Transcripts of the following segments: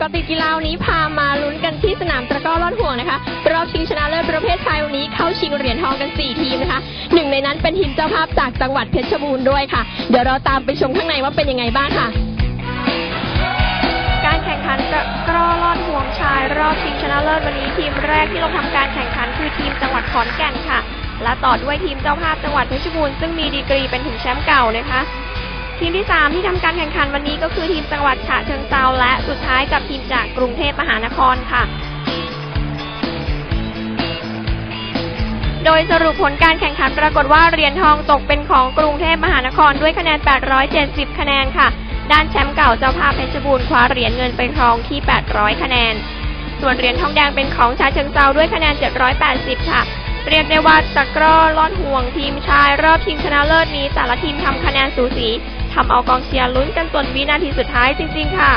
กติดกีฬาวันนี้พามาลุ้นกันที่สนามตะกร้อลอดห่วงนะคะ รอบชิงชนะเลิศประเภทชายวันนี้เข้าชิงเหรียญทองกัน 4 ทีมนะคะ หนึ่งในนั้นเป็นทีมเจ้าภาพจากจังหวัดเพชรบูรณ์ด้วยค่ะ เดี๋ยวเราตามไปชมข้างในว่าเป็นยังไงบ้างค่ะ การแข่งขันตะกร้อลอดห่วงชาย รอบชิงชนะเลิศวันนี้ทีมแรกที่ลงทำการแข่งขันคือทีมจังหวัดขอนแก่นค่ะ และต่อด้วยทีมเจ้าภาพจังหวัดเพชรบูรณ์ซึ่งมีดีกรีเป็นถึงแชมป์เก่านะคะ ทีมที่ 3 ที่ทำการแข่งขันวันนี้ก็คือทีมจังหวัดฉะเชิงเซาและสุดท้ายกับทีมจากกรุงเทพมหานครค่ะ โดยสรุปผลการแข่งขันปรากฏว่าเหรียญทองตกเป็นของกรุงเทพมหานครด้วยคะแนน 870 คะแนนค่ะ ด้านแชมป์เก่าเจ้าภาพเพชรบูรณ์คว้าเหรียญเงินไปครองที่ 800 คะแนน ส่วนเหรียญทองแดงเป็นของชาเชิงเซาด้วยคะแนน 780 ค่ะเรียกได้ว่าตะกร้อลอดห่วงทีมชาย รอบชิงชนะเลิศนี้ แต่ละทีมทำคะแนนสูสี ทำเอากองเชียร์ลุ้นกันจนวินาทีสุดท้ายจริง ๆ ค่ะ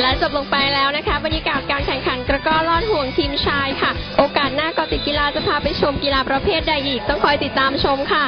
และจบลงไปแล้วนะคะ บรรยากาศการแข่งขันตะกร้อลอดห่วงทีมชายค่ะ โอกาสหน้ากาะติดกีฬาจะพาไปชมกีฬาประเภทใดอีก ต้องคอยติดตามชมค่ะ